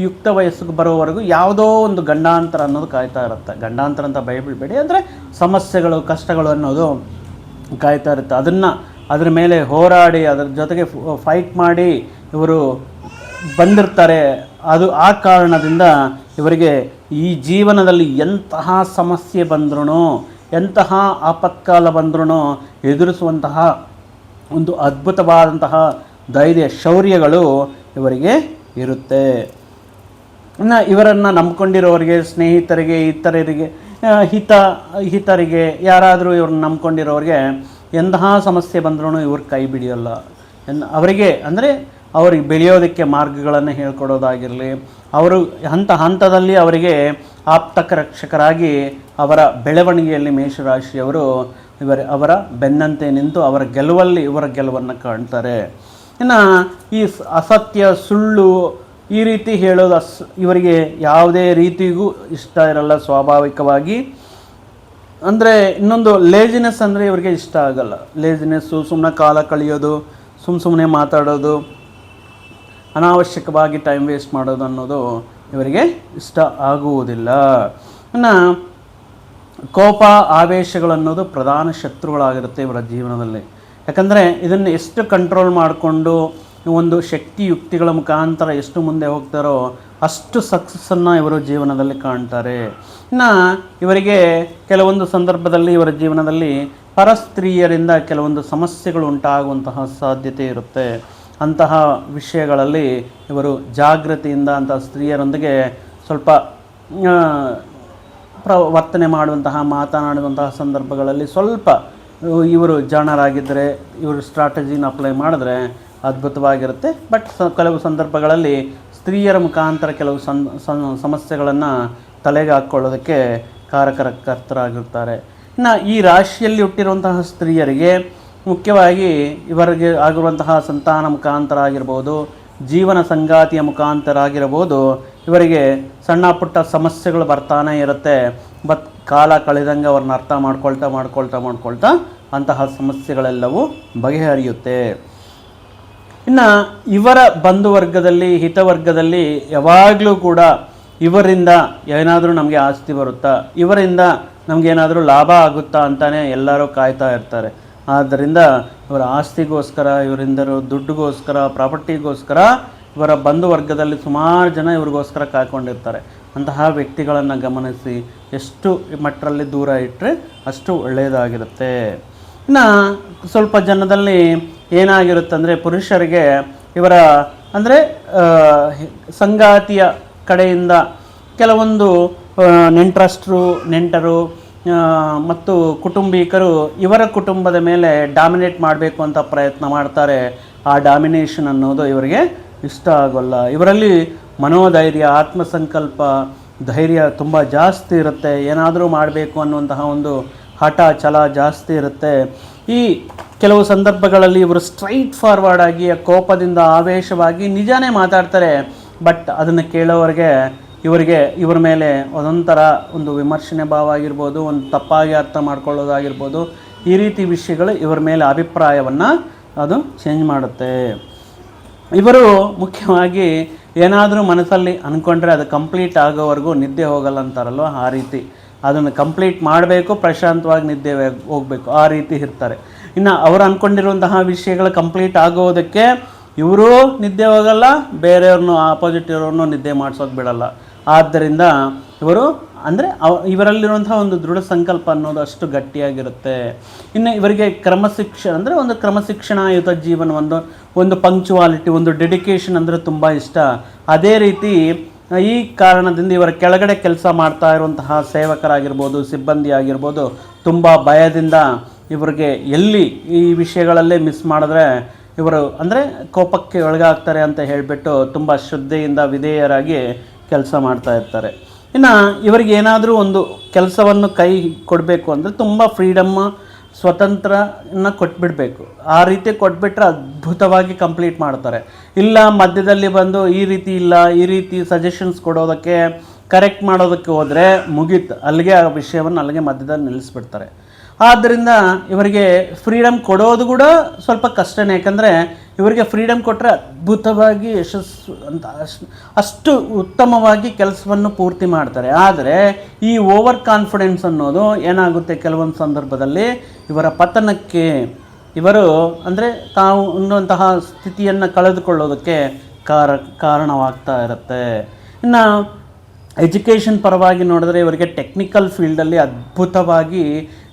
ಯುಕ್ತ ವಯಸ್ಸಿಗೆ ಬರೋವರೆಗೂ ಯಾವುದೋ ಒಂದು ಗಂಡಾಂತರ ಅನ್ನೋದು ಕಾಯ್ತಾ ಇರುತ್ತೆ. ಗಂಡಾಂತರ ಅಂತ ಭಯಬಿಡಬೇಡಿ ಅಂದರೆ ಸಮಸ್ಯೆಗಳು, ಕಷ್ಟಗಳು ಅನ್ನೋದು ಕಾಯ್ತಾ ಇರುತ್ತೆ. ಅದನ್ನು ಅದರ ಮೇಲೆ ಹೋರಾಡಿ, ಅದ್ರ ಜೊತೆಗೆ ಫೈಟ್ ಮಾಡಿ ಇವರು ಬಂದಿರ್ತಾರೆ. ಅದು ಆ ಕಾರಣದಿಂದ ಇವರಿಗೆ ಈ ಜೀವನದಲ್ಲಿ ಎಂತಹ ಸಮಸ್ಯೆ ಬಂದ್ರೂ ಎಂತಹ ಆಪತ್ಕಾಲ ಬಂದ್ರೂ ಎದುರಿಸುವಂತಹ ಒಂದು ಅದ್ಭುತವಾದಂತಹ ಧೈರ್ಯ ಶೌರ್ಯಗಳು ಇವರಿಗೆ ಇರುತ್ತೆ. ಇನ್ನು ಇವರನ್ನು ನಂಬ್ಕೊಂಡಿರೋರಿಗೆ, ಸ್ನೇಹಿತರಿಗೆ, ಇತರರಿಗೆ ಹಿತ, ಹಿತರಿಗೆ, ಯಾರಾದರೂ ಇವ್ರನ್ನ ನಂಬ್ಕೊಂಡಿರೋರಿಗೆ ಎಂತಹ ಸಮಸ್ಯೆ ಬಂದ್ರೂ ಇವ್ರ ಕೈ ಬಿಡಿಯೋಲ್ಲ. ಎನ್, ಅವರಿಗೆ ಅಂದರೆ ಅವ್ರಿಗೆ ಬೆಳೆಯೋದಕ್ಕೆ ಮಾರ್ಗಗಳನ್ನು ಹೇಳ್ಕೊಡೋದಾಗಿರಲಿ, ಅವರು ಹಂತ ಹಂತದಲ್ಲಿ ಅವರಿಗೆ ಆಪ್ತಕ ರಕ್ಷಕರಾಗಿ ಅವರ ಬೆಳವಣಿಗೆಯಲ್ಲಿ ಮೇಷರಾಶಿಯವರು ಇವರ, ಅವರ ಬೆನ್ನಂತೆ ನಿಂತು ಅವರ ಗೆಲುವಲ್ಲಿ ಇವರ ಗೆಲುವನ್ನು ಕಾಣ್ತಾರೆ. ಇನ್ನು ಈ ಅಸತ್ಯ ಸುಳ್ಳು ಈ ರೀತಿ ಹೇಳೋದು ಅಸ್ ಇವರಿಗೆ ಯಾವುದೇ ರೀತಿಗೂ ಇಷ್ಟ ಇರಲ್ಲ ಸ್ವಾಭಾವಿಕವಾಗಿ. ಅಂದರೆ ಇನ್ನೊಂದು ಲೇಜಿನೆಸ್ ಅಂದರೆ ಇವರಿಗೆ ಇಷ್ಟ ಆಗಲ್ಲ. ಲೇಜಿನೆಸ್ಸು ಸುಮ್ಮನೆ ಕಾಲ ಕಳೆಯೋದು ಸುಮ್ಮ ಸುಮ್ಮನೆ ಮಾತಾಡೋದು, ಅನಾವಶ್ಯಕವಾಗಿ ಟೈಮ್ ವೇಸ್ಟ್ ಮಾಡೋದು ಅನ್ನೋದು ಇವರಿಗೆ ಇಷ್ಟ ಆಗುವುದಿಲ್ಲ. ಇನ್ನು ಕೋಪ ಆವೇಶಗಳನ್ನೋದು ಪ್ರಧಾನ ಶತ್ರುಗಳಾಗಿರುತ್ತೆ ಇವರ ಜೀವನದಲ್ಲಿ. ಯಾಕಂದರೆ ಇದನ್ನು ಎಷ್ಟು ಕಂಟ್ರೋಲ್ ಮಾಡಿಕೊಂಡು ಒಂದು ಶಕ್ತಿ ಯುಕ್ತಿಗಳ ಮುಖಾಂತರ ಎಷ್ಟು ಮುಂದೆ ಹೋಗ್ತಾರೋ ಅಷ್ಟು ಸಕ್ಸಸ್ಸನ್ನು ಇವರು ಜೀವನದಲ್ಲಿ ಕಾಣ್ತಾರೆ. ಇನ್ನು ಇವರಿಗೆ ಕೆಲವೊಂದು ಸಂದರ್ಭದಲ್ಲಿ ಇವರ ಜೀವನದಲ್ಲಿ ಪರಸ್ತ್ರೀಯರಿಂದ ಕೆಲವೊಂದು ಸಮಸ್ಯೆಗಳು ಉಂಟಾಗುವಂತಹ ಸಾಧ್ಯತೆ ಇರುತ್ತೆ. ಅಂತಹ ವಿಷಯಗಳಲ್ಲಿ ಇವರು ಜಾಗೃತಿಯಿಂದ ಅಂತಹ ಸ್ತ್ರೀಯರೊಂದಿಗೆ ಸ್ವಲ್ಪ ಪ್ರವರ್ತನೆ ಮಾಡುವಂತಹ, ಮಾತನಾಡುವಂತಹ ಸಂದರ್ಭಗಳಲ್ಲಿ ಸ್ವಲ್ಪ ಇವರು ಜಾಣರಾಗಿದ್ದರೆ, ಇವರು ಸ್ಟ್ರಾಟಜಿನ ಅಪ್ಲೈ ಮಾಡಿದ್ರೆ ಅದ್ಭುತವಾಗಿರುತ್ತೆ. ಬಟ್ ಕೆಲವು ಸಂದರ್ಭಗಳಲ್ಲಿ ಸ್ತ್ರೀಯರ ಮುಖಾಂತರ ಕೆಲವು ಸಂ, ಸಂ- ಸಮಸ್ಯೆಗಳನ್ನು ತಲೆಗೆ ಹಾಕ್ಕೊಳ್ಳೋದಕ್ಕೆ ಕಾರಕರ, ಕರ್ತರಾಗಿರ್ತಾರೆ. ಇನ್ನು ಈ ರಾಶಿಯಲ್ಲಿ ಹುಟ್ಟಿರುವಂತಹ ಸ್ತ್ರೀಯರಿಗೆ ಮುಖ್ಯವಾಗಿ ಇವರಿಗೆ ಆಗಿರುವಂತಹ ಸಂತಾನ ಮುಖಾಂತರ ಆಗಿರ್ಬೋದು ಜೀವನ ಸಂಗಾತಿಯ ಮುಖಾಂತರ ಆಗಿರಬಹುದು ಇವರಿಗೆ ಸಣ್ಣ ಪುಟ್ಟ ಸಮಸ್ಯೆಗಳು ಬರ್ತಾನೆ ಇರುತ್ತೆ. ಬಟ್ ಕಾಲ ಕಳೆದಂಗೆ ಅವ್ರನ್ನ ಅರ್ಥ ಮಾಡ್ಕೊಳ್ತಾ ಮಾಡ್ಕೊಳ್ತಾ ಮಾಡ್ಕೊಳ್ತಾ ಅಂತಹ ಸಮಸ್ಯೆಗಳೆಲ್ಲವೂ ಬಗೆಹರಿಯುತ್ತೆ. ಇನ್ನು ಇವರ ಬಂಧುವರ್ಗದಲ್ಲಿ, ಹಿತವರ್ಗದಲ್ಲಿ ಯಾವಾಗಲೂ ಕೂಡ ಇವರಿಂದ ಏನಾದರೂ ನಮಗೆ ಆಸ್ತಿ ಬರುತ್ತಾ? ಇವರಿಂದ ನಮಗೇನಾದರೂ ಲಾಭ ಆಗುತ್ತಾ ಅಂತಲೇ ಎಲ್ಲರೂ ಕಾಯ್ತಾ ಇರ್ತಾರೆ. ಆದ್ದರಿಂದ ಇವರ ಆಸ್ತಿಗೋಸ್ಕರ, ಇವರಿಂದರು ದುಡ್ಡುಗೋಸ್ಕರ, ಪ್ರಾಪರ್ಟಿಗೋಸ್ಕರ ಇವರ ಬಂಧು ವರ್ಗದಲ್ಲಿ ಸುಮಾರು ಜನ ಇವ್ರಿಗೋಸ್ಕರ ಕಾಯ್ಕೊಂಡಿರ್ತಾರೆ. ಅಂತಹ ವ್ಯಕ್ತಿಗಳನ್ನು ಗಮನಿಸಿ ಎಷ್ಟು ಮಟ್ಟರಲ್ಲಿ ದೂರ ಇಟ್ಟರೆ ಅಷ್ಟು ಒಳ್ಳೆಯದಾಗಿರುತ್ತೆ. ಇನ್ನು ಸ್ವಲ್ಪ ಜನದಲ್ಲಿ ಏನಾಗಿರುತ್ತೆ ಅಂದರೆ ಪುರುಷರಿಗೆ ಇವರ ಅಂದರೆ ಸಂಗಾತಿಯ ಕಡೆಯಿಂದ ಕೆಲವೊಂದು ನೆಂಟ್ರಸ್ಟ್ರು ನೆಂಟರು ಮತ್ತು ಕುಟುಂಬಿಕರು ಇವರ ಕುಟುಂಬದ ಮೇಲೆ ಡಾಮಿನೇಟ್ ಮಾಡಬೇಕು ಅಂತ ಪ್ರಯತ್ನ ಮಾಡ್ತಾರೆ. ಆ ಡಾಮಿನೇಷನ್ ಅನ್ನೋದು ಇವರಿಗೆ ಇಷ್ಟ ಆಗೋಲ್ಲ. ಇವರಲ್ಲಿ ಮನೋಧೈರ್ಯ, ಆತ್ಮಸಂಕಲ್ಪ, ಧೈರ್ಯ ತುಂಬ ಜಾಸ್ತಿ ಇರುತ್ತೆ. ಏನಾದರೂ ಮಾಡಬೇಕು ಅನ್ನುವಂತಹ ಒಂದು ಹಠ, ಛಲ ಜಾಸ್ತಿ ಇರುತ್ತೆ. ಈ ಕೆಲವು ಸಂದರ್ಭಗಳಲ್ಲಿ ಇವರು ಸ್ಟ್ರೈಟ್ ಫಾರ್ವರ್ಡ್ ಆಗಿ ಕೋಪದಿಂದ, ಆವೇಶವಾಗಿ ನಿಜಾನೇ ಮಾತಾಡ್ತಾರೆ. ಬಟ್ ಅದನ್ನು ಕೇಳೋರಿಗೆ ಇವರಿಗೆ ಇವರ ಮೇಲೆ ಒಂದೊಂಥರ ಒಂದು ವಿಮರ್ಶನೆ ಭಾವ ಆಗಿರ್ಬೋದು, ಒಂದು ತಪ್ಪಾಗಿ ಅರ್ಥ ಮಾಡ್ಕೊಳ್ಳೋದಾಗಿರ್ಬೋದು, ಈ ರೀತಿ ವಿಷಯಗಳು ಇವರ ಮೇಲೆ ಅಭಿಪ್ರಾಯವನ್ನು ಅದು ಚೇಂಜ್ ಮಾಡುತ್ತೆ. ಇವರು ಮುಖ್ಯವಾಗಿ ಏನಾದರೂ ಮನಸ್ಸಲ್ಲಿ ಅಂದ್ಕೊಂಡ್ರೆ ಅದು ಕಂಪ್ಲೀಟ್ ಆಗೋವರೆಗೂ ನಿದ್ದೆ ಹೋಗಲ್ಲ ಅಂತಾರಲ್ವ? ಆ ರೀತಿ. ಅದನ್ನು ಕಂಪ್ಲೀಟ್ ಮಾಡಬೇಕು, ಪ್ರಶಾಂತವಾಗಿ ನಿದ್ದೆ ಹೋಗಬೇಕು. ಆ ರೀತಿ ಇರ್ತಾರೆ. ಇನ್ನು ಅವರು ಅಂದ್ಕೊಂಡಿರುವಂತಹ ವಿಷಯಗಳು ಕಂಪ್ಲೀಟ್ ಆಗೋದಕ್ಕೆ ಇವರು ನಿದ್ದೆ ಹೋಗಲ್ಲ, ಬೇರೆಯವ್ರನ್ನೂ ಆಪೋಸಿಟ್ ಇರೋರನ್ನು ನಿದ್ದೆ ಮಾಡ್ಸೋಕೆ ಬಿಡಲ್ಲ. ಆದ್ದರಿಂದ ಇವರು ಅಂದರೆ ಅವ ಇವರಲ್ಲಿರುವಂಥ ಒಂದು ದೃಢ ಸಂಕಲ್ಪ ಅನ್ನೋದು ಅಷ್ಟು ಗಟ್ಟಿಯಾಗಿರುತ್ತೆ. ಇನ್ನು ಇವರಿಗೆ ಕ್ರಮಶಿಕ್ಷಣ ಅಂದರೆ ಒಂದು ಕ್ರಮಶಿಕ್ಷಣಾಯುತ ಜೀವನ ಒಂದು ಒಂದು ಪಂಕ್ಚುವಾಲಿಟಿ ಒಂದು ಡೆಡಿಕೇಶನ್ ಅಂದರೆ ತುಂಬ ಇಷ್ಟ. ಅದೇ ರೀತಿ, ಈ ಕಾರಣದಿಂದ ಇವರ ಕೆಳಗಡೆ ಕೆಲಸ ಮಾಡ್ತಾ ಇರುವಂತಹ ಸೇವಕರಾಗಿರ್ಬೋದು, ಸಿಬ್ಬಂದಿ ಆಗಿರ್ಬೋದು, ತುಂಬ ಭಯದಿಂದ ಇವರಿಗೆ ಎಲ್ಲಿ ಈ ವಿಷಯಗಳಲ್ಲೇ ಮಿಸ್ ಮಾಡಿದ್ರೆ ಇವರು ಅಂದರೆ ಕೋಪಕ್ಕೆ ಒಳಗಾಗ್ತಾರೆ ಅಂತ ಹೇಳಿಬಿಟ್ಟು ತುಂಬ ಶ್ರದ್ಧೆಯಿಂದ ವಿಧೇಯರಾಗಿ ಕೆಲಸ ಮಾಡ್ತಾ ಇರ್ತಾರೆ. ಇನ್ನು ಇವರಿಗೆ ಏನಾದರೂ ಒಂದು ಕೆಲಸವನ್ನು ಕೈ ಕೊಡಬೇಕು ಅಂದರೆ ತುಂಬ ಫ್ರೀಡಮ್ ಸ್ವತಂತ್ರನ ಕೊಟ್ಬಿಡಬೇಕು. ಆ ರೀತಿ ಕೊಟ್ಬಿಟ್ರೆ ಅದ್ಭುತವಾಗಿ ಕಂಪ್ಲೀಟ್ ಮಾಡ್ತಾರೆ. ಇಲ್ಲ ಮಧ್ಯದಲ್ಲಿ ಬಂದು ಈ ರೀತಿ ಇಲ್ಲ, ಈ ರೀತಿ ಸಜೆಷನ್ಸ್ ಕೊಡೋದಕ್ಕೆ ಕರೆಕ್ಟ್ ಮಾಡೋದಕ್ಕೆ ಹೋದರೆ ಮುಗೀತು. ಅಲ್ಲಿಗೆ ಆ ವಿಷಯವನ್ನು ಅಲ್ಲಿಗೆ ಮಧ್ಯದಲ್ಲಿ ನಿಲ್ಲಿಸ್ಬಿಡ್ತಾರೆ. ಆದ್ದರಿಂದ ಇವರಿಗೆ ಫ್ರೀಡಮ್ ಕೊಡೋದು ಕೂಡ ಸ್ವಲ್ಪ ಕಷ್ಟನೇ. ಯಾಕಂದರೆ ಇವರಿಗೆ ಫ್ರೀಡಮ್ ಕೊಟ್ಟರೆ ಅದ್ಭುತವಾಗಿ ಯಶಸ್ಸು ಅಂತ ಅಷ್ಟು ಉತ್ತಮವಾಗಿ ಕೆಲಸವನ್ನು ಪೂರ್ತಿ ಮಾಡ್ತಾರೆ. ಆದರೆ ಈ ಓವರ್ ಕಾನ್ಫಿಡೆನ್ಸ್ ಅನ್ನೋದು ಏನಾಗುತ್ತೆ ಕೆಲವೊಂದು ಸಂದರ್ಭದಲ್ಲಿ? ಇವರ ಪತನಕ್ಕೆ ಇವರು ಅಂದರೆ ತಾವು ಅನ್ನುವಂತಹ ಸ್ಥಿತಿಯನ್ನು ಕಳೆದುಕೊಳ್ಳೋದಕ್ಕೆ ಕಾರ, ಕಾರಣವಾಗ್ತಾ ಇರುತ್ತೆ. ಇನ್ನು ಎಜುಕೇಷನ್ ಪರವಾಗಿ ನೋಡಿದ್ರೆ ಇವರಿಗೆ ಟೆಕ್ನಿಕಲ್ ಫೀಲ್ಡಲ್ಲಿ ಅದ್ಭುತವಾಗಿ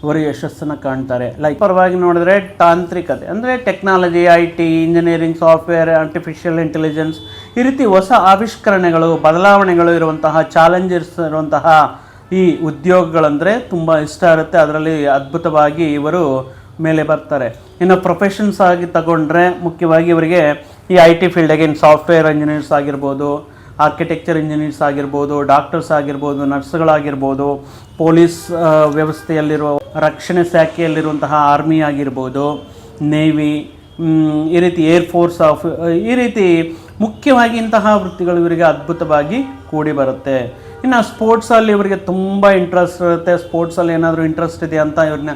ಇವರು ಯಶಸ್ಸನ್ನು ಕಾಣ್ತಾರೆ. ಲೈಕ್ ಪರವಾಗಿ ನೋಡಿದ್ರೆ ತಾಂತ್ರಿಕತೆ, ಅಂದರೆ technology I T engineering software artificial intelligence ಈ ರೀತಿ ಹೊಸ ಆವಿಷ್ಕರಣೆಗಳು, ಬದಲಾವಣೆಗಳು ಇರುವಂತಹ ಚಾಲೆಂಜರ್ಸ್ ಇರುವಂತಹ ಈ ಉದ್ಯೋಗಗಳಂದರೆ ತುಂಬ ಇಷ್ಟ ಇರುತ್ತೆ. ಅದರಲ್ಲಿ ಅದ್ಭುತವಾಗಿ ಇವರು ಮೇಲೆ ಬರ್ತಾರೆ. ಇನ್ನು ಪ್ರೊಫೆಷನ್ಸ್ ಆಗಿ ತಗೊಂಡ್ರೆ ಮುಖ್ಯವಾಗಿ ಇವರಿಗೆ ಈ I T field again software engineers ಆಗಿರ್ಬೋದು ಆರ್ಕಿಟೆಕ್ಚರ್ ಇಂಜಿನಿಯರ್ಸ್ ಆಗಿರ್ಬೋದು ಡಾಕ್ಟರ್ಸ್ ಆಗಿರ್ಬೋದು ನರ್ಸ್ಗಳಾಗಿರ್ಬೋದು ಪೊಲೀಸ್ ವ್ಯವಸ್ಥೆಯಲ್ಲಿರುವ ರಕ್ಷಣೆ ಶಾಖೆಯಲ್ಲಿರುವಂತಹ ಆರ್ಮಿ ಆಗಿರ್ಬೋದು ನೇವಿ ಈ ರೀತಿ ಏರ್ ಫೋರ್ಸ್ ಆಫ್ ಈ ರೀತಿ ಮುಖ್ಯವಾಗಿ ಇಂತಹ ವೃತ್ತಿಗಳು ಇವರಿಗೆ ಅದ್ಭುತವಾಗಿ ಕೂಡಿ ಬರುತ್ತೆ. ಇನ್ನು ಸ್ಪೋರ್ಟ್ಸಲ್ಲಿ ಇವರಿಗೆ ತುಂಬ ಇಂಟ್ರೆಸ್ಟ್ ಇರುತ್ತೆ. ಸ್ಪೋರ್ಟ್ಸಲ್ಲಿ ಏನಾದರೂ ಇಂಟ್ರೆಸ್ಟ್ ಇದೆ ಅಂತ ಇವ್ರನ್ನ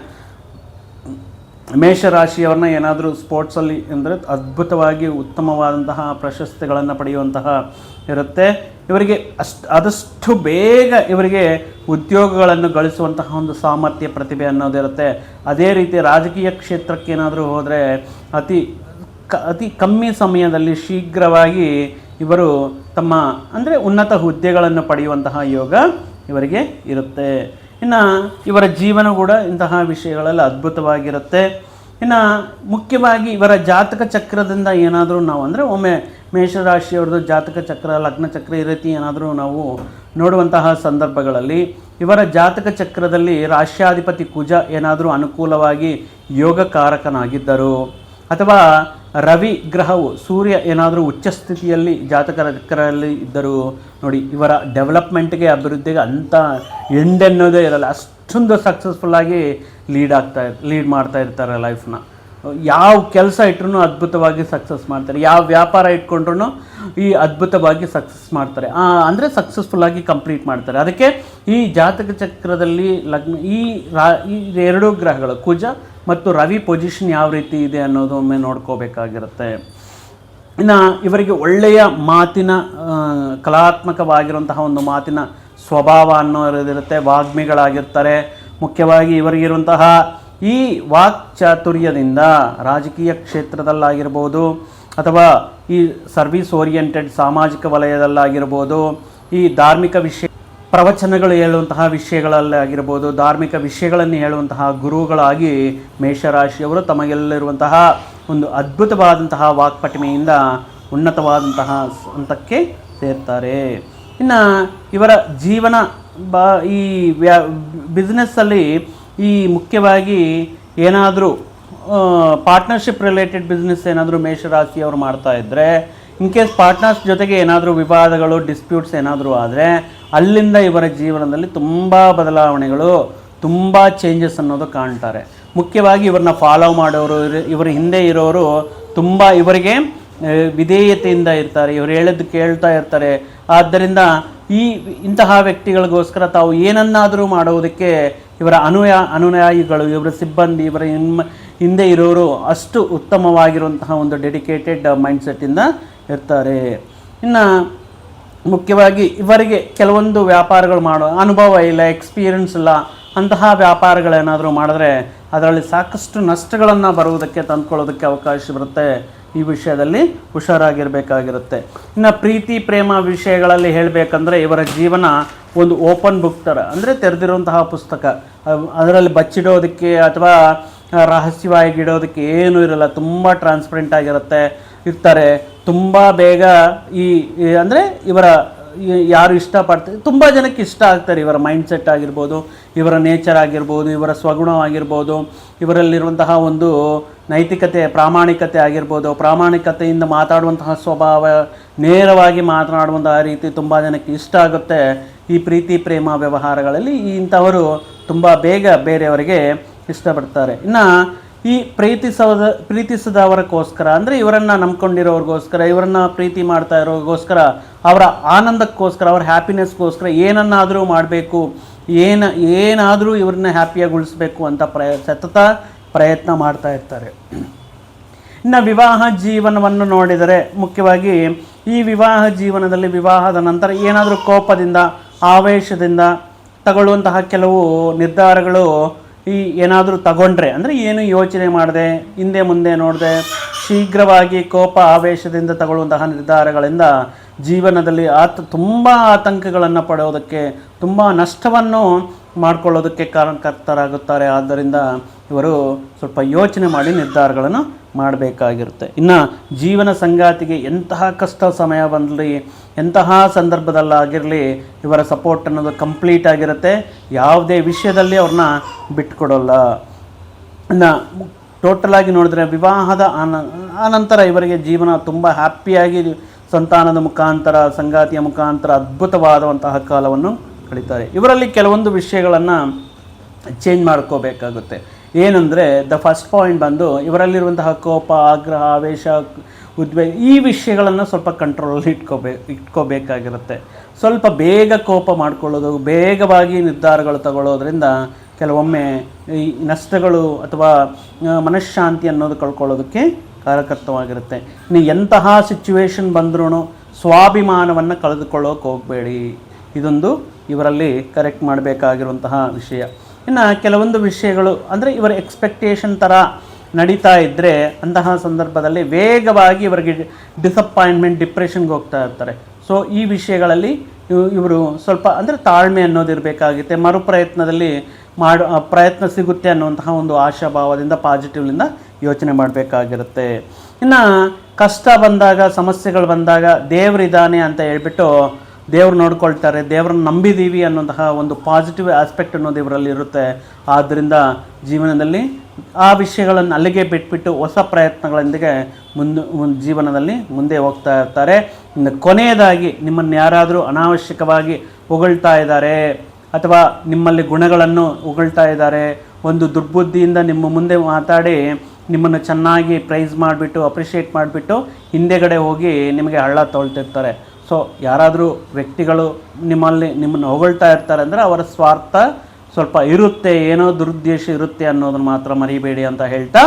ಮೇಷರಾಶಿಯವ್ರನ್ನ ಏನಾದರೂ ಸ್ಪೋರ್ಟ್ಸಲ್ಲಿ ಅಂದರೆ ಅದ್ಭುತವಾಗಿ ಉತ್ತಮವಾದಂತಹ ಪ್ರಶಸ್ತಿಗಳನ್ನು ಪಡೆಯುವಂತಹ ಇರುತ್ತೆ. ಇವರಿಗೆ ಅಷ್ಟು, ಆದಷ್ಟು ಬೇಗ ಇವರಿಗೆ ಉದ್ಯೋಗಗಳನ್ನು ಗಳಿಸುವಂತಹ ಒಂದು ಸಾಮರ್ಥ್ಯ, ಪ್ರತಿಭೆ ಅನ್ನೋದಿರುತ್ತೆ ಅದೇ ರೀತಿ ರಾಜಕೀಯ ಕ್ಷೇತ್ರಕ್ಕೆ ಏನಾದರೂ ಹೋದರೆ ಅತಿ ಕ, ಅತಿ ಕಮ್ಮಿ ಸಮಯದಲ್ಲಿ ಶೀಘ್ರವಾಗಿ ಇವರು ತಮ್ಮ, ಅಂದರೆ ಉನ್ನತ ಹುದ್ದೆಗಳನ್ನು ಪಡೆಯುವಂತಹ ಯೋಗ ಇವರಿಗೆ ಇರುತ್ತೆ. ಇನ್ನು ಇವರ ಜೀವನ ಕೂಡ ಇಂತಹ ವಿಷಯಗಳಲ್ಲಿ ಅದ್ಭುತವಾಗಿರುತ್ತೆ. ಇನ್ನು ಮುಖ್ಯವಾಗಿ ಇವರ ಜಾತಕ ಚಕ್ರದಿಂದ ಏನಾದರೂ ನಾವು ಅಂದರೆ ಒಮ್ಮೆ ಮೇಷರಾಶಿಯವ್ರದ್ದು ಜಾತಕ ಚಕ್ರ, ಲಗ್ನ ಚಕ್ರ ಈ ರೀತಿ ಏನಾದರೂ ನಾವು ನೋಡುವಂತಹ ಸಂದರ್ಭಗಳಲ್ಲಿ ಇವರ ಜಾತಕ ಚಕ್ರದಲ್ಲಿ ರಾಶ್ಯಾಧಿಪತಿ ಕುಜ ಏನಾದರೂ ಅನುಕೂಲವಾಗಿ ಯೋಗಕಾರಕನಾಗಿದ್ದರು. ಅಥವಾ ರವಿ ಗ್ರಹವು ಸೂರ್ಯ ಏನಾದರೂ ಉಚ್ಚ ಸ್ಥಿತಿಯಲ್ಲಿ ಜಾತಕ ಚಕ್ರದಲ್ಲಿ ಇದ್ದರು ನೋಡಿ ಇವರ ಡೆವಲಪ್ಮೆಂಟ್ಗೆ, ಅಭಿವೃದ್ಧಿಗೆ ಅಂಥ ಎಂಡೆನ್ನೋದೇ ಇರಲ್ಲ. ಇರಲ್ಲ ಅಷ್ಟೊಂದು ಸಕ್ಸಸ್ಫುಲ್ಲಾಗಿ ಲೀಡ್ ಆಗ್ತಾ ಲೀಡ್ ಮಾಡ್ತಾ ಇರ್ತಾರೆ ಲೈಫ್ನ ಯಾವ ಕೆಲಸ ಇಟ್ರೂ ಅದ್ಭುತವಾಗಿ ಸಕ್ಸಸ್ ಮಾಡ್ತಾರೆ. ಯಾವ ವ್ಯಾಪಾರ ಇಟ್ಕೊಂಡ್ರು ಈ ಅದ್ಭುತವಾಗಿ ಸಕ್ಸಸ್ ಮಾಡ್ತಾರೆ. ಅಂದರೆ ಸಕ್ಸಸ್ಫುಲ್ಲಾಗಿ ಕಂಪ್ಲೀಟ್ ಮಾಡ್ತಾರೆ. ಅದಕ್ಕೆ ಈ ಜಾತಕ ಚಕ್ರದಲ್ಲಿ ಲಗ್ನ, ಈ ರಾ, ಈ ಎರಡೂ ಗ್ರಹಗಳು, ಕುಜ ಮತ್ತು ರವಿ ಪೊಸಿಷನ್ ಯಾವ ರೀತಿ ಇದೆ ಅನ್ನೋದು ಒಮ್ಮೆ ನೋಡ್ಕೋಬೇಕಾಗಿರುತ್ತೆ. ಇನ್ನು ಇವರಿಗೆ ಒಳ್ಳೆಯ ಮಾತಿನ ಕಲಾತ್ಮಕವಾಗಿರುವಂತಹ ಒಂದು ಮಾತಿನ ಸ್ವಭಾವ ಅನ್ನೋದಿರುತ್ತೆ ವಾಗ್ಮಿಗಳಾಗಿರ್ತಾರೆ. ಮುಖ್ಯವಾಗಿ ಇವರಿಗಿರುವಂತಹ ಈ ವಾಕ್ ಚಾತುರ್ಯದಿಂದ ರಾಜಕೀಯ ಕ್ಷೇತ್ರದಲ್ಲಾಗಿರ್ಬೋದು, ಅಥವಾ ಈ ಸರ್ವಿಸ್ ಓರಿಯೆಂಟೆಡ್ ಸಾಮಾಜಿಕ ವಲಯದಲ್ಲಾಗಿರ್ಬೋದು, ಈ ಧಾರ್ಮಿಕ ವಿಷಯ ಪ್ರವಚನಗಳು ಹೇಳುವಂತಹ ವಿಷಯಗಳಲ್ಲಾಗಿರ್ಬೋದು ಧಾರ್ಮಿಕ ವಿಷಯಗಳನ್ನು ಹೇಳುವಂತಹ ಗುರುಗಳಾಗಿ ಮೇಷರಾಶಿಯವರು ತಮಗೆಲ್ಲಿರುವಂತಹ ಒಂದು ಅದ್ಭುತವಾದಂತಹ ವಾಕ್ಪಟಿಮೆಯಿಂದ ಉನ್ನತವಾದಂತಹ ಹಂತಕ್ಕೆ ಸೇರ್ತಾರೆ. ಇನ್ನು ಇವರ ಜೀವನ ಬ, ಈ ವ್ಯಾ ಬಿಸ್ನೆಸ್ಸಲ್ಲಿ ಈ ಮುಖ್ಯವಾಗಿ ಏನಾದರೂ ಪಾರ್ಟ್ನರ್ಶಿಪ್ ರಿಲೇಟೆಡ್ ಬಿಸ್ನೆಸ್ ಏನಾದರೂ ಮೇಷರಾಶಿಯವರು ಮಾಡ್ತಾ ಇದ್ದರೆ ಇನ್ ಕೇಸ್ ಪಾರ್ಟ್ನರ್ಸ್ ಜೊತೆಗೆ ಏನಾದರೂ ವಿವಾದಗಳು ಡಿಸ್ಪ್ಯೂಟ್ಸ್ ಏನಾದರೂ ಆದರೆ, ಅಲ್ಲಿಂದ ಇವರ ಜೀವನದಲ್ಲಿ ತುಂಬ ಬದಲಾವಣೆಗಳು, ತುಂಬ ಚೇಂಜಸ್ ಅನ್ನೋದು ಕಾಣ್ತಾರೆ. ಮುಖ್ಯವಾಗಿ ಇವ್ರನ್ನ ಫಾಲೋ ಮಾಡೋರು, ಇವ್ರ- ಹಿಂದೆ ಇರೋರು ತುಂಬ, ಇವರಿಗೆ ವಿಧೇಯತೆಯಿಂದ ಇರ್ತಾರೆ, ಇವರು ಹೇಳಿದ್ದು ಕೇಳ್ತಾ ಇರ್ತಾರೆ. ಆದ್ದರಿಂದ ಈ ಇಂತಹ ವ್ಯಕ್ತಿಗಳಿಗೋಸ್ಕರ ತಾವು ಏನನ್ನಾದರೂ ಮಾಡುವುದಕ್ಕೆ ಇವರ ಅನುಯ, ಅನುಯಾಯಿಗಳು, ಇವರ ಸಿಬ್ಬಂದಿ, ಇವರ ಹಿಂದೆ ಇರೋರು ಅಷ್ಟು ಉತ್ತಮವಾಗಿರುವಂತಹ ಒಂದು ಡೆಡಿಕೇಟೆಡ್ ಮೈಂಡ್ಸೆಟ್ಟಿಂದ ಇರ್ತಾರೆ. ಇನ್ನು ಮುಖ್ಯವಾಗಿ ಇವರಿಗೆ ಕೆಲವೊಂದು ವ್ಯಾಪಾರಗಳು ಮಾಡೋ ಅನುಭವ ಇಲ್ಲ, ಎಕ್ಸ್ಪೀರಿಯನ್ಸ್ ಇಲ್ಲ, ಅಂತಹ ವ್ಯಾಪಾರಗಳೇನಾದರೂ ಮಾಡಿದ್ರೆ ಅದರಲ್ಲಿ ಸಾಕಷ್ಟು ನಷ್ಟಗಳನ್ನು ಬರುವುದಕ್ಕೆ ತಂದ್ಕೊಳ್ಳೋದಕ್ಕೆ ಅವಕಾಶ ಬರುತ್ತೆ. ಈ ವಿಷಯದಲ್ಲಿ ಹುಷಾರಾಗಿರಬೇಕಾಗಿರುತ್ತೆ. ಇನ್ನು ಪ್ರೀತಿ, ಪ್ರೇಮ ವಿಷಯಗಳಲ್ಲಿ ಹೇಳಬೇಕಂದ್ರೆ ಇವರ ಜೀವನ ಒಂದು ಓಪನ್ ಬುಕ್ ಥರ, ಅಂದರೆ ತೆರೆದಿರುವಂತಹ ಪುಸ್ತಕ. ಅದರಲ್ಲಿ ಬಚ್ಚಿಡೋದಕ್ಕೆ ಅಥವಾ ರಹಸ್ಯವಾಗಿ ಇಡೋದಕ್ಕೆ ಏನೂ ಇರಲ್ಲ, ತುಂಬ ಟ್ರಾನ್ಸ್ಪರೆಂಟ್ ಆಗಿರುತ್ತೆ. ಇರ್ತಾರೆ, ತುಂಬ ಬೇಗ ಈ ಅಂದರೆ ಇವರ ಯಾರು ಇಷ್ಟಪಡ್ತಾರೆ ತುಂಬ ಜನಕ್ಕೆ ಇಷ್ಟ ಆಗ್ತಾರೆ ಇವರ ಮೈಂಡ್ಸೆಟ್ ಆಗಿರ್ಬೋದು, ಇವರ ನೇಚರ್ ಆಗಿರ್ಬೋದು, ಇವರ ಸ್ವಗುಣವಾಗಿರ್ಬೋದು ಇವರಲ್ಲಿರುವಂತಹ ಒಂದು ನೈತಿಕತೆ, ಪ್ರಾಮಾಣಿಕತೆ ಆಗಿರ್ಬೋದು, ಪ್ರಾಮಾಣಿಕತೆಯಿಂದ ಮಾತಾಡುವಂತಹ ಸ್ವಭಾವ ನೇರವಾಗಿ ಮಾತನಾಡುವಂತಹ ರೀತಿ ತುಂಬ ಜನಕ್ಕೆ ಇಷ್ಟ ಆಗುತ್ತೆ ಈ ಪ್ರೀತಿ, ಪ್ರೇಮ ವ್ಯವಹಾರಗಳಲ್ಲಿ. ಇಂಥವರು ತುಂಬ ಬೇಗ ಬೇರೆಯವರಿಗೆ ಇಷ್ಟಪಡ್ತಾರೆ. ಇನ್ನು ಈ ಪ್ರೀತಿಸೋದ ಪ್ರೀತಿಸಿದವರಕ್ಕೋಸ್ಕರ ಅಂದರೆ ಇವರನ್ನು ನಂಬ್ಕೊಂಡಿರೋರಿಗೋಸ್ಕರ, ಇವರನ್ನು ಪ್ರೀತಿ ಮಾಡ್ತಾ ಇರೋರಿಗೋಸ್ಕರ, ಅವರ ಆನಂದಕ್ಕೋಸ್ಕರ, ಅವರ ಹ್ಯಾಪಿನೆಸ್ಗೋಸ್ಕರ ಏನನ್ನಾದರೂ ಮಾಡಬೇಕು, ಏನು, ಏನಾದರೂ ಇವ್ರನ್ನ ಹ್ಯಾಪಿಯಾಗೊಳಿಸ್ಬೇಕು ಅಂತ ಪ್ರಯ, ಸತತ ಪ್ರಯತ್ನ ಮಾಡ್ತಾ ಇರ್ತಾರೆ. ಇನ್ನು ವಿವಾಹ ಜೀವನವನ್ನು ನೋಡಿದರೆ, ಮುಖ್ಯವಾಗಿ ಈ ವಿವಾಹ ಜೀವನದಲ್ಲಿ ವಿವಾಹದ ನಂತರ ಏನಾದರೂ ಕೋಪದಿಂದ, ಆವೇಶದಿಂದ ತಗೊಳ್ಳುವಂತಹ ಕೆಲವು ನಿರ್ಧಾರಗಳು ಈ ಏನಾದರೂ ತಗೊಂಡ್ರೆ, ಅಂದರೆ ಏನು ಯೋಚನೆ ಮಾಡದೆ, ಹಿಂದೆ ಮುಂದೆ ನೋಡದೆ, ಶೀಘ್ರವಾಗಿ ಕೋಪ ಆವೇಶದಿಂದ ತಗೊಳ್ಳುವಂತಹ ನಿರ್ಧಾರಗಳಿಂದ ಜೀವನದಲ್ಲಿ ಆತ ತುಂಬ ಆತಂಕಗಳನ್ನು ಪಡೆಯೋದಕ್ಕೆ ತುಂಬ ನಷ್ಟವನ್ನು ಮಾಡ್ಕೊಳ್ಳೋದಕ್ಕೆ ಕಾರಣಕರ್ತರಾಗುತ್ತಾರೆ. ಆದ್ದರಿಂದ ಇವರು ಸ್ವಲ್ಪ ಯೋಚನೆ ಮಾಡಿ ನಿರ್ಧಾರಗಳನ್ನು ಮಾಡಬೇಕಾಗಿರುತ್ತೆ. ಇನ್ನು ಜೀವನ ಸಂಗಾತಿಗೆ ಎಂತಹ ಕಷ್ಟ ಸಮಯ ಬಂದಲಿ, ಎಂತಹ ಸಂದರ್ಭದಲ್ಲಾಗಿರಲಿ ಇವರ ಸಪೋರ್ಟ್ ಅನ್ನೋದು ಕಂಪ್ಲೀಟ್ ಆಗಿರುತ್ತೆ. ಯಾವುದೇ ವಿಷಯದಲ್ಲಿ ಅವ್ರನ್ನ ಬಿಟ್ಕೊಡೋಲ್ಲ. ಇನ್ನು ಟೋಟಲ್ ಆಗಿ ನೋಡಿದ್ರೆ ವಿವಾಹದ ಆನ, ಆನಂತರ ಇವರಿಗೆ ಜೀವನ ತುಂಬ ಹ್ಯಾಪಿಯಾಗಿ ಸಂತಾನದ ಮುಖಾಂತರ, ಸಂಗಾತಿಯ ಮುಖಾಂತರ ಅದ್ಭುತವಾದಂತಹ ಕಾಲವನ್ನು ಕಳೀತಾರೆ ಇವರಲ್ಲಿ ಕೆಲವೊಂದು ವಿಷಯಗಳನ್ನು ಚೇಂಜ್ ಮಾಡ್ಕೋಬೇಕಾಗುತ್ತೆ. ಏನಂದರೆ ದ ಫಸ್ಟ್ ಪಾಯಿಂಟ್ ಬಂದು ಇವರಲ್ಲಿರುವಂತಹ ಕೋಪ, ಆಗ್ರಹ, ಆವೇಶ ಉದ್ವೇಗ ಈ ವಿಷಯಗಳನ್ನು ಸ್ವಲ್ಪ ಕಂಟ್ರೋಲಲ್ಲಿ ಇಟ್ಕೋಬೇ, ಇಟ್ಕೋಬೇಕಾಗಿರುತ್ತೆ. ಸ್ವಲ್ಪ ಬೇಗ ಕೋಪ ಮಾಡ್ಕೊಳ್ಳೋದು, ಬೇಗವಾಗಿ ನಿರ್ಧಾರಗಳು ತಗೊಳ್ಳೋದ್ರಿಂದ ಕೆಲವೊಮ್ಮೆ ಈ ನಷ್ಟಗಳು ಅಥವಾ ಮನಃಶಾಂತಿ ಅನ್ನೋದು ಕಳ್ಕೊಳ್ಳೋದಕ್ಕೆ ಕಾರಕರ್ತವಾಗಿರುತ್ತೆ ಇನ್ನು ಎಂತಹ ಸಿಚುವೇಶನ್ ಬಂದ್ರೂ ಸ್ವಾಭಿಮಾನವನ್ನು ಕಳೆದುಕೊಳ್ಳೋಕೆ ಹೋಗಬೇಡಿ. ಇದೊಂದು ಇವರಲ್ಲಿ ಕರೆಕ್ಟ್ ಮಾಡಬೇಕಾಗಿರುವಂತಹ ವಿಷಯ. ಇನ್ನು ಕೆಲವೊಂದು ವಿಷಯಗಳು, ಅಂದರೆ ಇವರ ಎಕ್ಸ್ಪೆಕ್ಟೇಷನ್ ಥರ ನಡೀತಾ ಇದ್ದರೆ ಅಂತಹ ಸಂದರ್ಭದಲ್ಲಿ ವೇಗವಾಗಿ ಇವರಿಗೆ ಡಿಸಪಾಯಿಂಟ್ಮೆಂಟ್ ಡಿಪ್ರೆಷನ್ಗೆ ಹೋಗ್ತಾ ಇರ್ತಾರೆ. ಸೊ ಈ ವಿಷಯಗಳಲ್ಲಿ ಇವ್- ಇವರು ಸ್ವಲ್ಪ, ಅಂದರೆ ತಾಳ್ಮೆ ಅನ್ನೋದು ಇರಬೇಕಾಗುತ್ತೆ. ಮರು ಪ್ರಯತ್ನದಲ್ಲಿ ಮಾಡು ಪ್ರಯತ್ನ ಸಿಗುತ್ತೆ ಅನ್ನುವಂತಹ ಒಂದು ಆಶಾಭಾವದಿಂದ ಪಾಸಿಟಿವ್ಲಿಂದ ಯೋಚನೆ ಮಾಡಬೇಕಾಗಿರುತ್ತೆ. ಇನ್ನು ಕಷ್ಟ ಬಂದಾಗ, ಸಮಸ್ಯೆಗಳು ಬಂದಾಗ ದೇವರಿದ್ದಾನೆ ಅಂತ ಹೇಳ್ಬಿಟ್ಟು ದೇವ್ರು ನೋಡ್ಕೊಳ್ತಾರೆ, ದೇವ್ರನ್ನ ನಂಬಿದ್ದೀವಿ ಅನ್ನೋಂತಹ ಒಂದು ಪಾಸಿಟಿವ್ ಆಸ್ಪೆಕ್ಟ್ ಅನ್ನೋದು ಇವರಲ್ಲಿ ಇರುತ್ತೆ. ಆದ್ದರಿಂದ ಜೀವನದಲ್ಲಿ ಆ ವಿಷಯಗಳನ್ನು ಅಲ್ಲಿಗೆ ಬಿಟ್ಬಿಟ್ಟು ಹೊಸ ಪ್ರಯತ್ನಗಳೊಂದಿಗೆ ಮುಂದೆ ಜೀವನದಲ್ಲಿ ಮುಂದೆ ಹೋಗ್ತಾ ಇರ್ತಾರೆ. ಕೊನೆಯದಾಗಿ ನಿಮ್ಮನ್ನು ಯಾರಾದರೂ ಅನಾವಶ್ಯಕವಾಗಿ ಹೊಗಳ್ತಾ ಇದ್ದಾರೆ, ಅಥವಾ ನಿಮ್ಮಲ್ಲಿ ಗುಣಗಳನ್ನು ಹೊಗಳ್ತಾ ಇದ್ದಾರೆ, ಒಂದು ದುರ್ಬುದ್ಧಿಯಿಂದ ನಿಮ್ಮ ಮುಂದೆ ಮಾತಾಡಿ ನಿಮ್ಮನ್ನು ಚೆನ್ನಾಗಿ ಪ್ರೈಸ್ ಮಾಡಿಬಿಟ್ಟು ಅಪ್ರಿಷಿಯೇಟ್ ಮಾಡಿಬಿಟ್ಟು ಹಿಂದೆಗಡೆ ಹೋಗಿ ನಿಮಗೆ ಹಳ್ಳ ತೊಳ್ತಿರ್ತಾರೆ. ಸೊ ಯಾರಾದರೂ ವ್ಯಕ್ತಿಗಳು ನಿಮ್ಮಲ್ಲಿ ನಿಮ್ಮನ್ನು ಹೊಗಳ್ತಾ ಇರ್ತಾರೆ ಅಂದರೆ ಅವರ ಸ್ವಾರ್ಥ ಸ್ವಲ್ಪ ಇರುತ್ತೆ, ಏನೋ ದುರುದ್ದೇಶ ಇರುತ್ತೆ ಅನ್ನೋದನ್ನು ಮಾತ್ರ ಮರಿಬೇಡಿ ಅಂತ ಹೇಳ್ತಾ,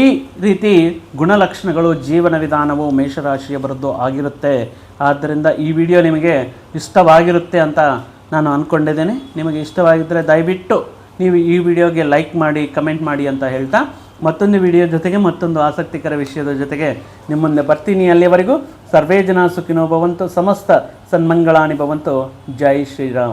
ಈ ರೀತಿ ಗುಣಲಕ್ಷಣಗಳು ಜೀವನ ವಿಧಾನವು ಮೇಷರಾಶಿಯವರದ್ದು ಆಗಿರುತ್ತೆ. ಆದ್ದರಿಂದ ಈ ವಿಡಿಯೋ ನಿಮಗೆ ಇಷ್ಟವಾಗಿರುತ್ತೆ ಅಂತ ನಾನು ಅಂದ್ಕೊಂಡಿದ್ದೇನೆ ನಿಮಗೆ ಇಷ್ಟವಾಗಿದ್ದರೆ ದಯವಿಟ್ಟು ನೀವು ಈ ವಿಡಿಯೋಗೆ ಲೈಕ್ ಮಾಡಿ, ಕಮೆಂಟ್ ಮಾಡಿ ಅಂತ ಹೇಳ್ತಾ, ಮತ್ತೊಂದು ವಿಡಿಯೋ ಜೊತೆಗೆ ಮತ್ತೊಂದು ಆಸಕ್ತಿಕರ ವಿಷಯದ ಜೊತೆಗೆ ನಿಮ್ಮ ಮುಂದೆ ಬರ್ತೀನಿ ಅಲ್ಲಿಯವರೆಗೂ ಸರ್ವೇ ಜನ ಸುಖಿನೋ ಭವಂತು ಸಮಸ್ತ ಸನ್ಮಂಗಳಾನಿ ಭವಂತು ಜೈ ಶ್ರೀರಾಮ್.